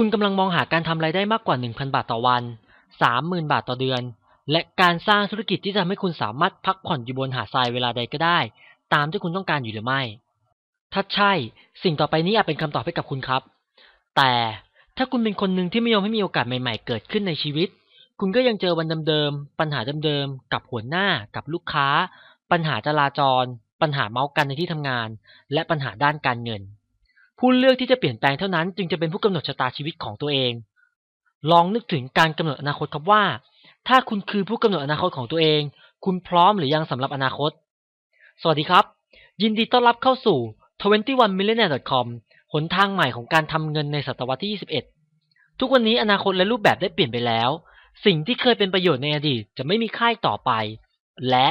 คุณกำลังมองหาการทำรายได้มากกว่า 1,000 บาทต่อวัน 30,000 บาทต่อเดือน และการสร้างธุรกิจที่จะทำให้คุณสามารถพักผ่อนอยู่บนหาดทรายเวลาใดก็ได้ ตามที่คุณต้องการอยู่หรือไม่ ถ้าใช่ สิ่งต่อไปนี้อาจเป็นคำตอบให้กับคุณครับ แต่ถ้าคุณเป็นคนหนึ่งที่ไม่ยอมให้มีโอกาสใหม่ ๆ เกิดขึ้นในชีวิต คุณก็ยังเจอวันเดิมๆ ปัญหาเดิมๆ กับหัวหน้า กับลูกค้า ปัญหาจราจร ปัญหาเมาส์กันในที่ทำงาน และปัญหาด้านการเงิน ผู้เลือกที่จะเปลี่ยนแปลงเท่านั้นจึงจะเป็นผู้กำหนดชะตาชีวิตของตัวเอง ลองนึกถึงการกำหนดอนาคตครับว่า ถ้าคุณคือผู้กำหนดอนาคตของตัวเอง คุณพร้อมหรือยังสำหรับอนาคต สวัสดีครับ ยินดีต้อนรับเข้าสู่ 21millionaire.com หนทางใหม่ของการทำเงินในศตวรรษที่ 21 ทุกวันนี้อนาคตและรูปแบบได้เปลี่ยนไปแล้ว สิ่งที่เคยเป็นประโยชน์ในอดีตจะไม่มีค่ายต่อไป และ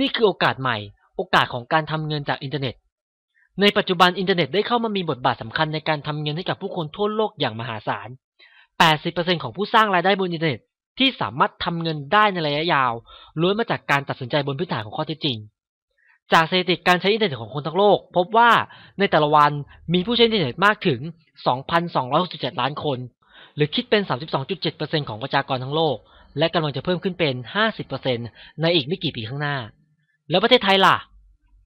นี่คือโอกาสใหม่ โอกาสของการทำเงินจากอินเทอร์เน็ต ในปัจจุบันอินเทอร์เน็ตได้เข้ามามีบทบาทสำคัญในการทำเงินให้กับผู้คนทั่วโลกอย่างมหาศาล 80%ของผู้สร้างรายได้บนอินเทอร์เน็ตที่สามารถทำเงินได้ในระยะยาวล้วนมาจากการตัดสินใจบนพื้นฐานของข้อเท็จจริง จากสถิติการใช้อินเทอร์เน็ตของคนทั้งโลก พบว่าในแต่ละวันมีผู้ใช้อินเทอร์เน็ตมากถึง 2,267 ล้านคน หรือคิดเป็น 32.7%ของประชากรทั้งโลก และกำลังจะเพิ่มขึ้นเป็น 50%ในอีกไม่กี่ปีข้างหน้า แล้วประเทศไทยล่ะ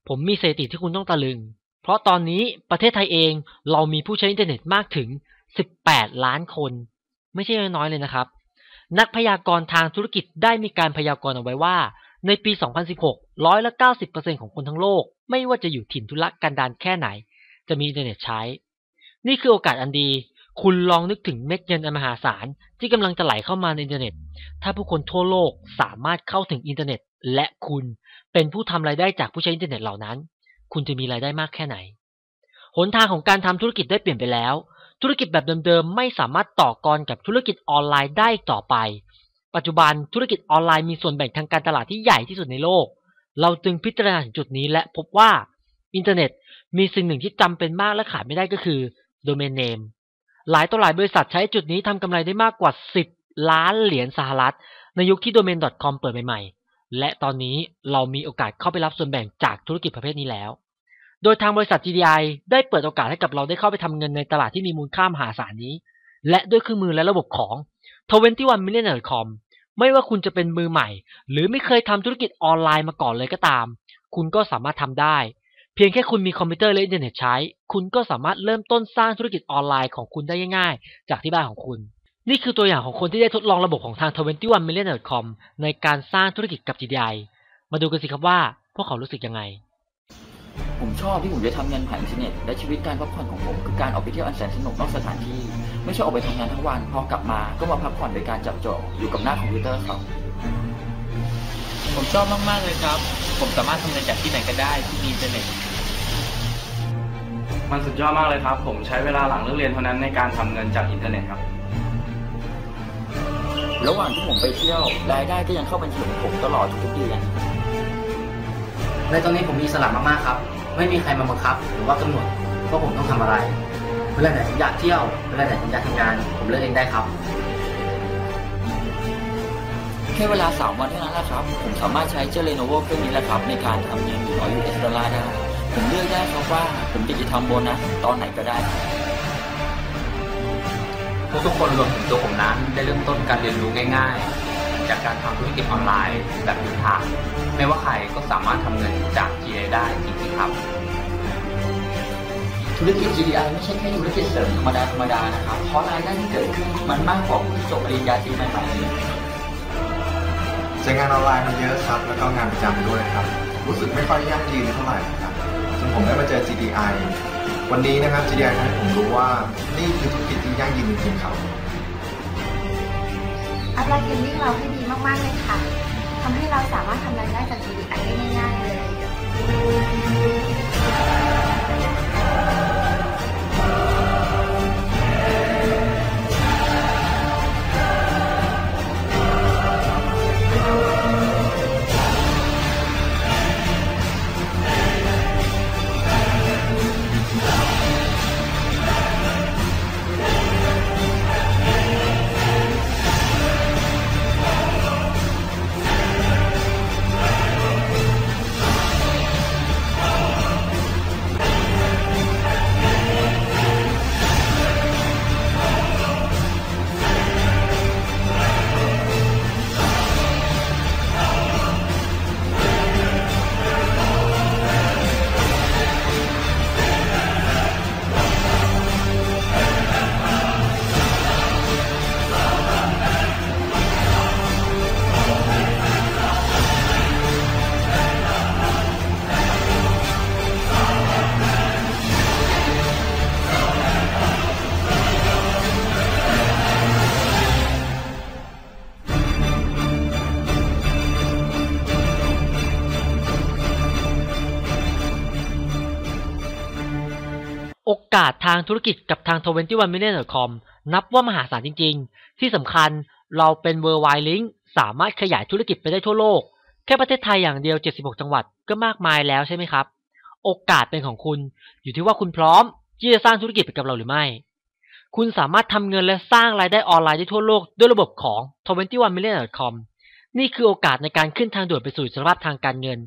ผมมีสถิติที่คุณต้องตะลึง เพราะตอนนี้ประเทศไทยเองเรามีผู้ใช้อินเทอร์เน็ตมากถึง 18 ล้านคน ไม่ใช่น้อยเลยนะครับ นักพยากรณ์ทางธุรกิจได้มีการพยากรณ์เอาไว้ว่า ในปี 2016 ร้อยละ 90%ของคนทั้งโลก ไม่ว่าจะอยู่ถิ่นทุรกันดารแค่ไหน จะมีอินเทอร์เน็ตใช้ นี่คือโอกาสอันดีคุณลองนึกถึงเม็ดเงินอันมหาศาลที่กำลังจะไหลเข้ามาในอินเทอร์เน็ต ถ้าผู้คนทั่วโลกสามารถเข้าถึงอินเทอร์เน็ต และคุณเป็นผู้ทำรายได้จากผู้ใช้อินเทอร์เน็ตเหล่านั้น คุณจะมีรายได้มากแค่ไหน หนทางของการทำธุรกิจได้เปลี่ยนไปแล้ว ธุรกิจแบบเดิมๆ ไม่สามารถต่อกรกับธุรกิจออนไลน์ได้ต่อไป ปัจจุบันธุรกิจออนไลน์มีส่วนแบ่งทางการตลาดที่ใหญ่ที่สุดในโลก เราจึงพิจารณาถึงจุดนี้และพบว่าอินเทอร์เน็ตมีสิ่งหนึ่งที่จำเป็นมากและขาดไม่ได้ก็คือ Domain Name หลายต่อหลายบริษัทใช้จุดนี้ทำกำไรได้มากกว่า 10 ล้านเหรียญสหรัฐ ในยุคที่ Domain.com เปิดใหม่ๆ และตอนนี้เรามีโอกาสเข้าไปรับส่วนแบ่งจากธุรกิจประเภทนี้แล้ว โดยทางบริษัท GDI ได้เปิดโอกาสให้กับเราได้เข้าไปทำเงินในตลาดที่มีมูลค่ามหาศาลนี้ และด้วยเครื่องมือและระบบของ 21millionaire.com ไม่ว่าคุณจะเป็นมือใหม่ หรือไม่เคยทำธุรกิจออนไลน์มาก่อนเลยก็ตาม คุณก็สามารถทำได้ เพียงแค่คุณมีคอมพิวเตอร์และอินเทอร์เน็ตใช้ คุณก็สามารถเริ่มต้นสร้างธุรกิจออนไลน์ของคุณได้ง่ายๆ จากที่บ้านของคุณ นี่คือตัวอย่างของคนที่ได้ทดลองระบบของทาง 21millionaire.com ในการสร้างธุรกิจกับ GDI มาดูกันสิครับว่าพวกเขารู้สึกยังไง ผมชอบที่ผมจะทำงานผ่านอินเทอร์เน็ตและชีวิตการพักผ่อนของผมคือการออกไปเที่ยวอันแสนสนุกนอกสถานที่ ไม่ใช่ออกไปทำงานทั้งวันพอกลับมาก็มาพักผ่อนโดยการจับจ่ออยู่กับหน้าคอมพิวเตอร์ครับผมชอบมาก ๆ เลยครับ ผมสามารถทำงานจากที่ไหนก็ได้ที่มีอินเทอร์เน็ต มันสุดยอดมากเลยครับ ผมใช้เวลาหลังเลิกเรียนเท่านั้นในการทำเงินจากอินเทอร์เน็ตครับ ระหว่างที่ผมไปเที่ยว รายได้ก็ยังเข้าบัญชีของผมตลอดทุกๆเดือนในตอนนี้ผมมีอิสระมากๆครับ ไม่มีใครมาบังคับ หรือว่ากำหนดว่าผมต้องทำอะไร เวลาไหนผมอยากเที่ยว เวลาไหนผมอยากทำงาน ผมเลือกเองได้ครับ แค่เวลา 3 วันเท่านั้นแหละครับ ผมสามารถใช้เจ้า Lenovo เครื่องนี้แหละครับ ในการทำเงิน100 US ดอลลาร์ได้ ผมเลือกได้ครับว่าผมจะจะทำโบนัสตอนไหนก็ได้ ครับทุกๆคนรวมถึงตัวผมนั้นได้เริ่มต้นการเรียนรู้ง่าย ๆ จากการทำธุรกิจออนไลน์แบบพื้นฐานไม่ว่าใครก็สามารถทำเงินจาก GA ได้จริงๆครับ ธุรกิจ GDI ไม่ใช่แค่ธุรกิจเสริมธรรมดาธรรมดานะครับเพราะรายได้ที่เกิดขึ้นมันมากกว่าผู้ที่จบปริญญาตรีใหม่ๆเลยใช้งานออนไลน์มันเยอะครับแล้วก็งานประจำด้วยครับ รู้สึกไม่ค่อยยั่งยืนเท่าไหร่ครับจนผมได้มาเจอ GDI วันนี้นะครับ GDI ทำให้ผมรู้ว่านี่คือธุรกิจที่ ยั่งยืนจริงๆครับอัพไลน์เทรนนิ่งเราให้ดีมากๆเลยค่ะทำให้เราสามารถทำรายได้จาก GDI ได้ง่ายๆเลย โอกาสทางธุรกิจกับทาง 21 million.com นับว่ามหาศาลจริง ๆ ที่สำคัญเราเป็น worldwide link สามารถขยายธุรกิจไปได้ทั่วโลก แค่ประเทศไทยอย่างเดียว 76 จังหวัดก็มากมายแล้วใช่ไหมครับ โอกาสเป็นของคุณอยู่ที่ว่าคุณพร้อมที่จะสร้างธุรกิจไปกับเราหรือไม่ คุณสามารถทำเงินและสร้างรายได้ออนไลน์ได้ทั่วโลกด้วยระบบของ 21 million.com นี่คือโอกาสในการขึ้นทางด่วนไปสู่อิสรภาพทางการเงิน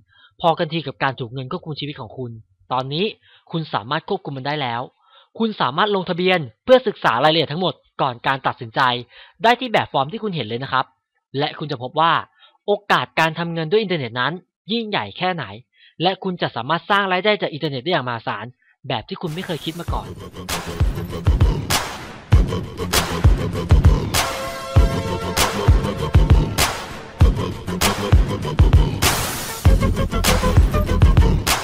พอกันทีกับการถูกเงินควบคุมชีวิตของคุณ ตอนนี้ คุณสามารถควบคุมมันได้แล้ว คุณสามารถลงทะเบียนเพื่อศึกษารายละเอียดทั้งหมดก่อนการตัดสินใจ ได้ที่แบบฟอร์มที่คุณเห็นเลยนะครับ และคุณจะพบว่า โอกาสการทำเงินด้วยอินเทอร์เน็ตนั้น ยิ่งใหญ่แค่ไหน และคุณจะสามารถสร้างรายได้จากอินเทอร์เน็ตได้อย่างมหาศาลแบบที่คุณไม่เคยคิดมาก่อน Uh,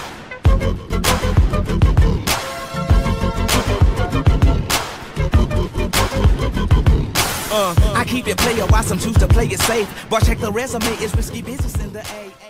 Keep it player while some choose to play it safe. But check the resume, it's risky business in the A.